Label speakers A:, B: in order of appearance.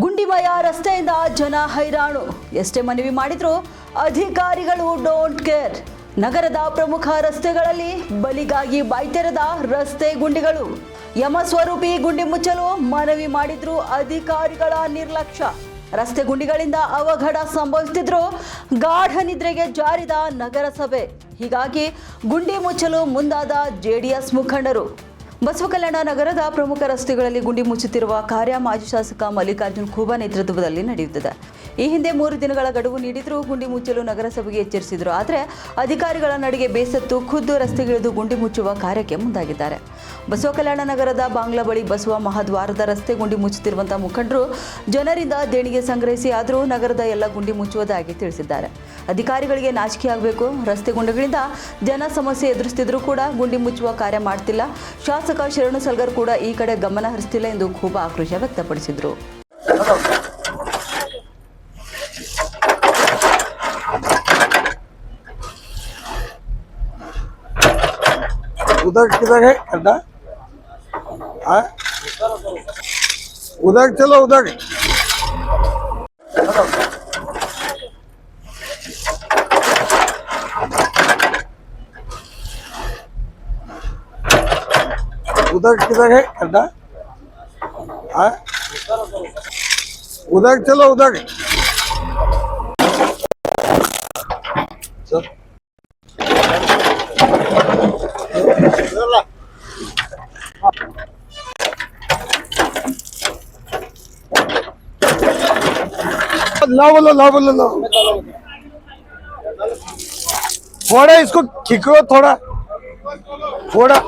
A: ಗುಂಡಿಮಯ ರಸ್ತೆಯಿಂದ ಜನ ಹೈರಾಣು. ಎಷ್ಟೇ ಮನವಿ ಮಾಡಿದ್ರು ಅಧಿಕಾರಿಗಳು ಡೋಂಟ್ ಕೇರ್ ನಗರದ ಪ್ರಮುಖ ರಸ್ತೆಗಳಲ್ಲಿ ಬಲಿಗಾಗಿ ಬಾಯ್ತೆರೆದ ರಸ್ತೆ ಗುಂಡಿಗಳು. ಯಮಸ್ವರೂಪಿ ಗುಂಡಿ ಮುಚ್ಚಲು ಮನವಿ ಮಾಡಿದ್ರು ಅಧಿಕಾರಿಗಳ ನಿರ್ಲಕ್ಷ್ಯ. ರಸ್ತೆ ಗುಂಡಿಗಳಿಂದ ಅವಘಡ ಸಂಭವಿಸುತ್ತಿದ್ರು ಗಾಢ ನಿದ್ರೆಗೆ ಜಾರಿದ ನಗರಸಭೆ. ಹೀಗಾಗಿ ಗುಂಡಿ ಮುಚ್ಚಲು ಮುಂದಾದ ಜೆಡಿಎಸ್ ಮುಖಂಡರು. ಬಸವಕಲ್ಯಾಣ ನಗರದ ಪ್ರಮುಖ ರಸ್ತೆಗಳಲ್ಲಿ ಗುಂಡಿ ಮುಚ್ಚುತ್ತಿರುವ ಕಾರ್ಯ ಮಾಜಿ ಶಾಸಕ ಮಲ್ಲಿಕಾರ್ಜುನ್ ಖೂಬಾ ನೇತೃತ್ವದಲ್ಲಿ ನಡೆಯುತ್ತಿದೆ. ಈ ಹಿಂದೆ ಮೂರು ದಿನಗಳ ಗಡುವು ನೀಡಿದರೂ ಗುಂಡಿ ಮುಚ್ಚಲು ನಗರಸಭೆಗೆ ಎಚ್ಚರಿಸಿದರು. ಆದರೆ ಅಧಿಕಾರಿಗಳ ನಡಿಗೆ ಬೇಸತ್ತು ಖುದ್ದು ರಸ್ತೆಗಿಳಿದು ಗುಂಡಿ ಮುಚ್ಚುವ ಕಾರ್ಯಕ್ಕೆ ಮುಂದಾಗಿದ್ದಾರೆ. ಬಸವಕಲ್ಯಾಣ ನಗರದ ಬಾಂಗ್ಲಾ ಬಳಿ ಬಸವ ಮಹಾದ್ವಾರದ ರಸ್ತೆ ಗುಂಡಿ ಮುಚ್ಚುತ್ತಿರುವಂತಹ ಮುಖಂಡರು ಜನರಿಂದ ದೇಣಿಗೆ ಸಂಗ್ರಹಿಸಿ ಆದರೂ ನಗರದ ಎಲ್ಲ ಗುಂಡಿ ಮುಚ್ಚುವುದಾಗಿ ತಿಳಿಸಿದ್ದಾರೆ. ಅಧಿಕಾರಿಗಳಿಗೆ ನಾಚಿಕೆ ಆಗಬೇಕು. ರಸ್ತೆ ಗುಂಡಗಳಿಂದ ಜನ ಸಮಸ್ಯೆ ಎದುರಿಸ್ತಿದ್ರು ಕೂಡ ಗುಂಡಿ ಮುಚ್ಚುವ ಕಾರ್ಯ ಮಾಡ್ತಿಲ್ಲ. ಶಾಸಕ ಶರಣು ಸಲ್ಗರ್ ಕೂಡ ಈ ಕಡೆ ಗಮನ ಹರಿಸ್ತಿಲ್ಲ ಎಂದು ಖೂಬ ಆಕ್ರೋಶ ವ್ಯಕ್ತಪಡಿಸಿದರು.
B: ಉದಗ ಉದಗ ಚಲೋ ಉದಗ उधर किधर है? अड्डा हाँ? उधर चलो, उधर। लाओ बोलो लाओ बोलो, लाओ। थोड़ा इसको खिको थोड़ा। थोड़ा